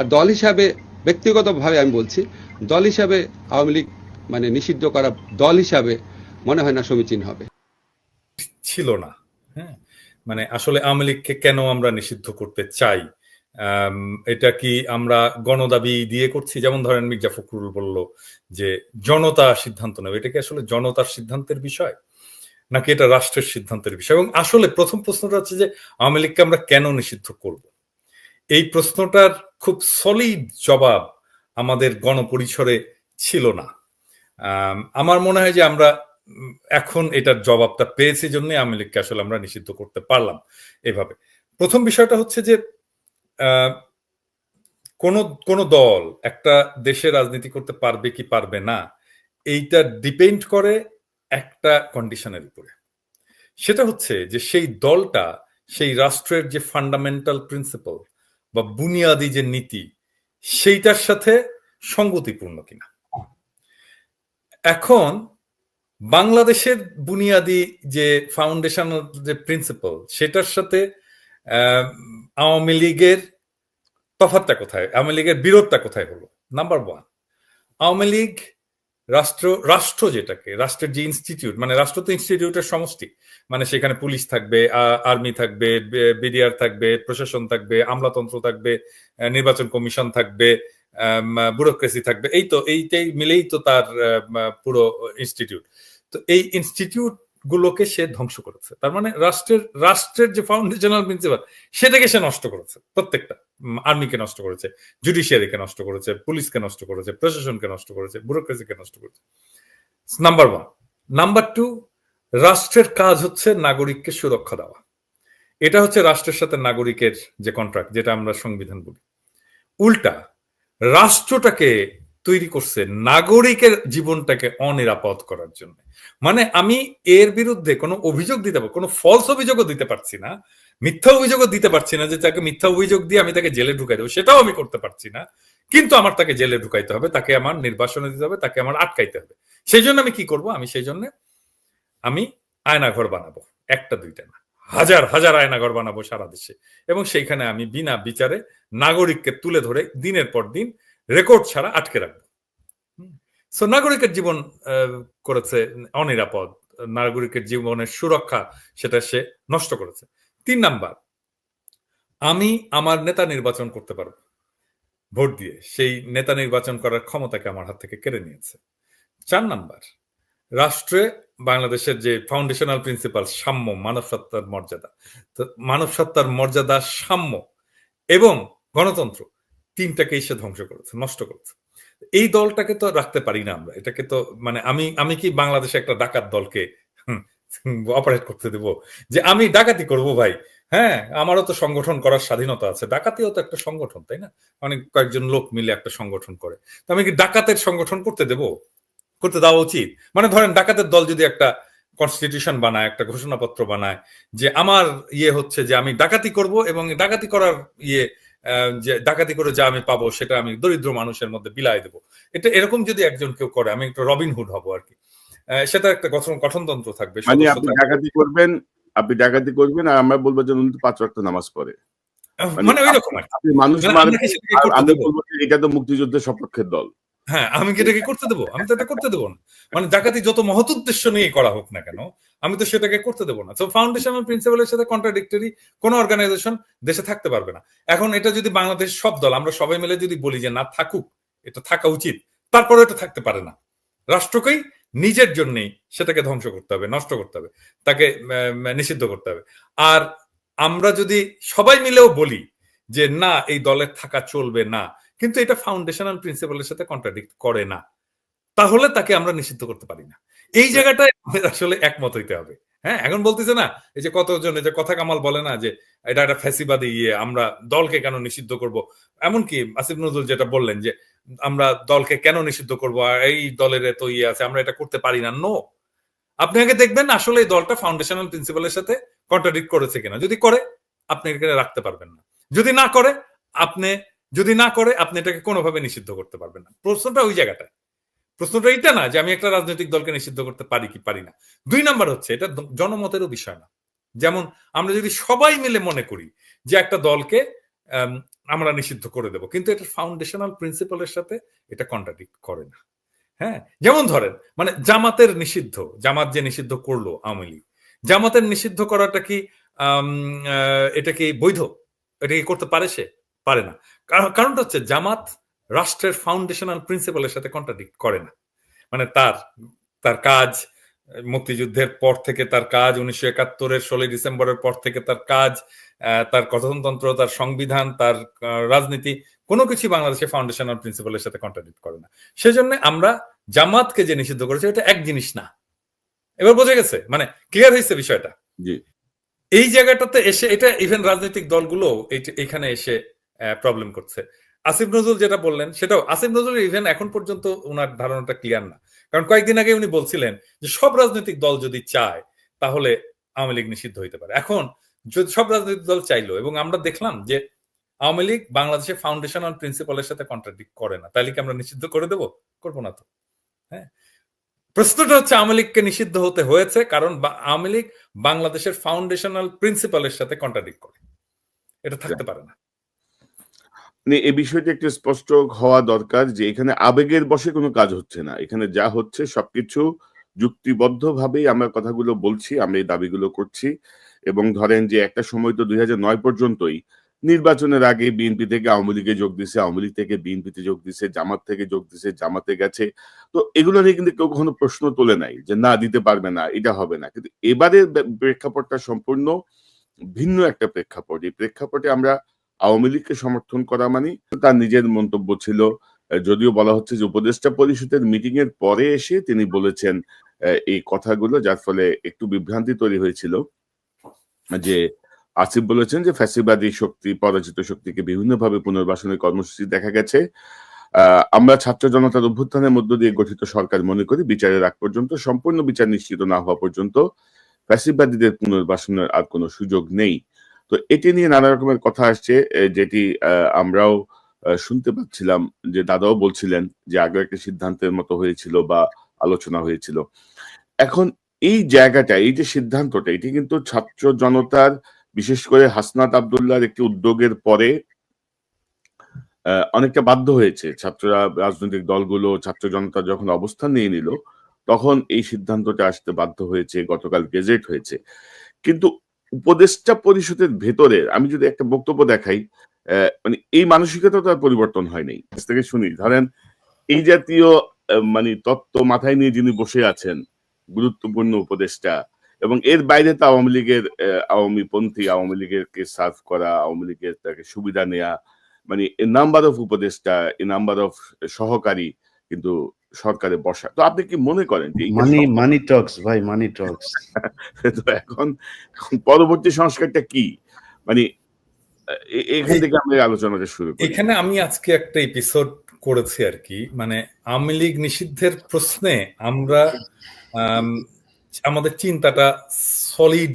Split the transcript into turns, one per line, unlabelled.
বা দল হিসাবে, ব্যক্তিগতভাবে আমি বলছি, দল হিসাবে আওয়ামী লীগ মানে নিষিদ্ধ করা দল হিসাবে মনে হয় না সমীচীন হবে।
ছিল না হ্যাঁ? মানে আসলে আওয়ামী লীগকে কেন আমরা নিষিদ্ধ করতে চাই? এটা কি আমরা গণদাবি দিয়ে করছি? যেমন ধরেন মির্জা ফখরুল বলল যে জনতা সিদ্ধান্ত নেবে। এটা কি আসলে জনতার সিদ্ধান্তের বিষয়? নাকি এটা রাষ্ট্রের সিদ্ধান্তের বিষয়? এবং আসলে প্রথম প্রশ্নটা হচ্ছে যে আওয়ামী লীগকে আমরা কেন নিষিদ্ধ করব? এই প্রশ্নটার খুব সলিড জবাব আমাদের গণপরিসরে ছিল না। আমার মনে হয় যে আমরা এখন এটার জবাবটা পেয়েছি জন্যই আওয়ামী লীগকে আসলে আমরা নিষিদ্ধ করতে পারলাম এভাবে। প্রথম বিষয়টা হচ্ছে যে কোন কোন দল একটা দেশে রাজনীতি করতে পারবে কি পারবে না, এইটা ডিপেন্ড করে একটা কন্ডিশনের উপরে। সেটা হচ্ছে যে সেই দলটা, সেই রাষ্ট্রের যে ফান্ডামেন্টাল প্রিন্সিপাল বা বুনিয়াদি যে নীতি, সেইটার সাথে সঙ্গতিপূর্ণ কিনা? এখন বাংলাদেশের বুনিয়াদি যে ফাউন্ডেশনাল যে প্রিন্সিপাল সেটার সাথে আওয়ামী লীগের তফাতটা কোথায়? আওয়ামী লীগের বিরোধটা কোথায় হলো? নাম্বার ওয়ান আওয়ামী লীগ রাষ্ট্র রাষ্ট্র যেটাকে, রাষ্ট্রের যে ইনস্টিটিউট মানে রাষ্ট্র তো ইনস্টিটিউটের সমষ্টি। মানে সেখানে পুলিশ থাকবে আর্মি থাকবে বিডিআর থাকবে, প্রশাসন থাকবে, আমলাতন্ত্র থাকবে নির্বাচন কমিশন থাকবে ব্যুরোক্রেসি থাকবে। এই তো, এইটাই মিলেই তো তার পুরো ইনস্টিটিউট তো এই ইনস্টিটিউট গুলোকে সে ধ্বংস করেছে। তার মানে রাষ্ট্রের রাষ্ট্রের যে ফাউন্ডেশনাল প্রিন্সিপাল সেটাকে সে নষ্ট করেছে, প্রত্যেকটা। আর্মিকে নষ্ট করেছে জুডিশিয়ারিকে নষ্ট করেছে পুলিশকে নষ্ট করেছে, প্রশাসনকে নষ্ট করেছে ব্যুরোক্রেসিকে নষ্ট করেছে। নাম্বার ওয়ান নাম্বার টু রাষ্ট্রের কাজ হচ্ছে নাগরিককে সুরক্ষা দেওয়া। এটা হচ্ছে রাষ্ট্রের সাথে নাগরিকের যে কন্ট্রাক্ট যেটা আমরা সংবিধান বলি। উল্টা, রাষ্ট্রটাকে তৈরি করছে নাগরিকের জীবনটাকে অনিরাপদ করার জন্য। মানে আমি এর বিরুদ্ধে কোনো অভিযোগ দিতে পারব কোনো ফলস অভিযোগও দিতে পারছি না, মিথ্যা অভিযোগও দিতে পারছি না যে তাকে মিথ্যা অভিযোগ দিয়ে আমি তাকে জেলে ঢুকাই দেবো, সেটাও আমি করতে পারছি না। কিন্তু আমার তাকে জেলে ঢুকাইতে হবে, তাকে আমার নির্বাসনে দিতে হবে, তাকে আমার আটকাইতে হবে। সেই জন্য আমি কি করব? আমি সেই জন্য আমি আয়নাঘর বানাবো, একটা দুইটা না, হাজার হাজার আয়নাঘর বানাবো সারা দেশে। এবং সেইখানে আমি বিনা বিচারে নাগরিককে তুলে ধরে দিনের পর দিন রেকর্ড ছাড়া আটকে রাখব। সো নাগরিকের জীবন করেছে অনিরাপদ। নাগরিকের জীবনের সুরক্ষা সেটা সে নষ্ট করেছে। তিন নাম্বার আমি আমার নেতা নির্বাচন করতে পারব। ভোট দিয়ে সেই নেতা নির্বাচন করার ক্ষমতাকে আমার হাত থেকে কেড়ে নিয়েছে। চার নাম্বার রাষ্ট্রে বাংলাদেশের যে ফাউন্ডেশনাল প্রিন্সিপাল সাম্য মানব সত্তার মর্যাদা। তো মানব সত্তার মর্যাদা সাম্য এবং গণতন্ত্র তিনটাকেই সে ধ্বংস করেছে, নষ্ট করেছে। এই দলটাকে তো রাখতে পারি না আমরা। এটাকে তো মানে আমি আমি কি বাংলাদেশে একটা ডাকাত দলকে অপারেট করতে দেব? যে আমি ডাকাতি করব ভাই। হ্যাঁ আমারও তো সংগঠন করার স্বাধীনতা আছে। ডাকাতিও তো একটা সংগঠন, তাই না? অনেক কয়েকজন লোক মিলে একটা সংগঠন করে। তো আমি কি ডাকাতের সংগঠন করতে দেব? করতে দেওয়া উচিত। মানে ধরেন ডাকাতের দল যদি একটা কনস্টিটিউশন বানায়, একটা ঘোষণাপত্র বানায়, যে আমার ইয়ে হচ্ছে যে আমি ডাকাতি করব এবং ডাকাতি করার ইয়ে যে ডাকাতি করে যা আমি পাবো সেটা আমি দরিদ্র মানুষের মধ্যে বিলাই দেবো। এটা এরকম যদি একজন কেউ করে আমি একটু রবিনহুড হব আর কি। সেটা একটা গঠন গঠনতন্ত্র থাকবে
মানে আপনি ডাকাতি করবেন আপনি ডাকাতি করবেন আর আমরা বলব যে উনি পাঁচ ওয়াক্ত নামাজ পড়ে।
মানে ওই রকম।
আপনি মানুষ
মানে
এটা তো মুক্তিযুদ্ধের সপক্ষের দল।
হ্যাঁ আমি কি এটাকে করতে দেবো? আমি তো এটা করতে দেবো না। মানে ডাকাতি যত মহৎ উদ্দেশ্য নিয়ে করা হোক না কেন, আমি তো সেটাকে করতে দেবো না। তো ফাউন্ডেশনাল প্রিন্সিপালের সাথে কন্ট্রাডিক্টরি কোনো অর্গানাইজেশন দেশে থাকতে পারবে না। এখন এটা যদি বাংলাদেশ সব দল, আমরা সবাই মিলে যদি বলি যে না থাকুক, এটা থাকা উচিত তারপরে এটা থাকতে পারে না। রাষ্ট্রকেই নিজের জন্যই সেটাকে ধ্বংস করতে হবে, নষ্ট করতে হবে, তাকে নিষিদ্ধ করতে হবে। আর আমরা যদি সবাই মিলেও বলি যে না, এই দলের থাকা চলবে না কিন্তু এটা ফাউন্ডেশনাল প্রিন্সিপালের সাথে কন্ট্রাডিক্ট করে না। তাহলে তাকে আমরা নিষিদ্ধ করতে পারি না। এই জায়গাটায় আমাদের আসলে একমত হইতে হবে। হ্যাঁ এখন বলতেছে না এই যে কতজন এই যে কথা কামাল বলে না যে এটা একটা ফ্যাসিবাদী ইয়ে আমরা দলকে কেন নিষিদ্ধ করব? এমনকি আসিফ নজরুল যেটা বললেন যে আমরা দলকে কেন নিষিদ্ধ করব? আর এই দলের এত ইয়ে আছে আমরা এটা করতে পারি না। নো আপনি আগে দেখবেন আসলে এই দলটা ফাউন্ডেশনাল প্রিন্সিপালের সাথে কন্ট্রাডিক্ট করেছে কিনা। যদি করে আপনি এখানে রাখতে পারবেন না। যদি না করে আপনি যদি না করে আপনি এটাকে কোনোভাবে নিষিদ্ধ করতে পারবেন না। প্রশ্নটা ওই জায়গাটায়। প্রশ্নটা এটা না যে আমি একটা রাজনৈতিক দলকে নিষিদ্ধ করতে পারি কি পারি না। দুই নাম্বার হচ্ছে এটা জনমতেরও বিষয় না। যেমন আমরা যদি সবাই মিলে মনে করি যে একটা দলকে আম, আমরা নিষিদ্ধ করে দেব কিন্তু এটা ফাউন্ডেশনাল প্রিন্সিপালের সাথে এটা কন্ট্রাডিক্ট করে না। হ্যাঁ? যেমন ধরেন মানে জামাতের নিষিদ্ধ জামাত যে নিষিদ্ধ করল আওয়ামী লীগ জামাতের নিষিদ্ধ করাটা কি এটা কি বৈধ? এটা কি করতে পারে সে? পারে না। কারণটা হচ্ছে জামাত রাষ্ট্রের ফাউন্ডেশনাল প্রিন্সিপালের সাথে কন্ট্রাডিক্ট করে না। মানে তার তার কাজ মুক্তিযুদ্ধের পর থেকে তার কাজ উনিশশো একাত্তরের ষোলোই ডিসেম্বরের পর থেকে তার কাজ তার গঠনতন্ত্র তার সংবিধান তার রাজনীতি কোনো কিছু বাংলাদেশের ফাউন্ডেশনাল প্রিন্সিপালের সাথে কন্ট্রাডিক্ট করে না। সেজন্য আমরা জামাতকে যে নিষিদ্ধ করেছি এটা এক জিনিস না। এবার বোঝা গেছে? মানে ক্লিয়ার হয়েছে বিষয়টা?
জি।
এই জায়গাটাতে এসে এটা ইভেন রাজনৈতিক দলগুলো এখানে এসে প্রবলেম করছে। আসিফ নজরুল যেটা বললেন সেটাও আসিফ নজরুল ইভেন এখন পর্যন্ত ওনার ধারণাটা ক্লিয়ার না। কারণ কয়েকদিন আগে উনি বলছিলেন যে সব রাজনৈতিক দল যদি চায় তাহলে আওয়ামী লীগ নিষিদ্ধ হইতে পারে। এখন যদি সব রাজনৈতিক দল চাইলো এবং আমরা দেখলাম যে আওয়ামী লীগ বাংলাদেশের ফাউন্ডেশনাল প্রিন্সিপালের সাথে কন্ট্রাডিক্ট করে না। তাহলে কি আমরা নিষিদ্ধ করে দেবো? করব না তো। হ্যাঁ? প্রশ্নটা হচ্ছে আওয়ামী লীগকে নিষিদ্ধ হতে হয়েছে কারণ আওয়ামী লীগ বাংলাদেশের ফাউন্ডেশনাল প্রিন্সিপালের সাথে কন্ট্রাডিক্ট করে। এটা থাকতে পারে না।
মানে এই বিষয়টা একটু স্পষ্ট হওয়া দরকার যে এখানে আবেগের বসে কোনো কাজ হচ্ছে না। এখানে যা হচ্ছে সবকিছু যুক্তিবদ্ধ ভাবেই আমরা কথাগুলো বলছি, আমরা এই দাবিগুলো করছি এবং ধরেন যে একটা সময় তো দুই পর্যন্তই নির্বাচনের আগে বিএনপি থেকে আওয়ামী লীগে যোগ দিছে, আওয়ামী লীগ থেকে বিএনপিতে যোগ দিছে, জামাত থেকে যোগ দিছে, জামাতে গেছে। তো এগুলো নিয়ে কিন্তু কেউ কখনো প্রশ্ন তোলে নাই যে না, দিতে পারবে না, এটা হবে না। কিন্তু এবারের প্রেক্ষাপটটা সম্পূর্ণ ভিন্ন একটা প্রেক্ষাপট। এই প্রেক্ষাপটে আমরা আওয়ামী লীগকে সমর্থন করা মানে তার নিজের মন্তব্য ছিল। যদিও বলা হচ্ছে যে উপদেষ্টা পরিষদের মিটিং এর পরে এসে তিনি বলেছেন এই কথাগুলো, যার ফলে একটু বিভ্রান্তি তৈরি হয়েছিল। যে আসিফ বলেছেন যে ফ্যাসিবাদী শক্তি, পরাজিত শক্তিকে বিভিন্নভাবে পুনর্বাসনের কর্মসূচি দেখা গেছে। আমরা ছাত্র জনতার অভ্যুত্থানের মধ্য দিয়ে গঠিত সরকার মনে করি, বিচারের আগ পর্যন্ত সম্পূর্ণ বিচার নিশ্চিত না হওয়া পর্যন্ত ফ্যাসিবাদীদের পুনর্বাসনের আর কোনো সুযোগ নেই। তো এটি নিয়ে নানা রকমের কথা আসছে যেটি আমরাও শুনতে পাচ্ছিলাম যে দাদাও বলছিলেন যে আগে একটা সিদ্ধান্তের মতো হয়েছিল বা আলোচনা হয়েছিল। এখন এই জায়গাটা, এই যে সিদ্ধান্তটা, এটি কিন্তু ছাত্র জনতার, বিশেষ করে হাসনাত আবদুল্লাহর একটি উদ্যোগের পরে অনেকটা বাধ্য হয়েছে। ছাত্ররা, রাজনৈতিক দলগুলো, ছাত্র জনতা যখন অবস্থান নিয়ে নিল, তখন এই সিদ্ধান্তটা আসতে বাধ্য হয়েছে, গতকাল গেজেট হয়েছে। কিন্তু উপদেষ্টা পরিষদের ভেতরে আমি যদি একটা বক্তব্য দেখাই মানে এই মানসিকতা তার পরিবর্তন হয়নি কাছ থেকে শুনি, ধরেন এই জাতীয় মানে তত্ত্ব মাথায় নিয়ে যিনি বসে আছেন, গুরুত্বপূর্ণ উপদেষ্টা, এবং এর বাইরে তো আওয়ামী লীগের আওয়ামী পন্থী, আওয়ামী লীগের কে সার্ভ করা, আওয়ামী লীগের তাকে সুবিধা নেয়া মানে এ নাম্বার অফ উপদেষ্টা, এ নাম্বার অফ সহকারী কিন্তু সরকারে বসা। তো আপনি কি মনে করেন যে
মানি মানি টক্স ভাই মানি টক্স
তো এখন পরবর্তী সংস্কারটা কি? মানে এখান থেকে আমরা আলোচনাটা শুরু করি।
এখানে আমি আজকে একটা এপিসোড করেছি আর কি। মানে আওয়ামী লীগ নিষিদ্ধের প্রশ্নে আমরা আম, আমাদের চিন্তাটা সলিড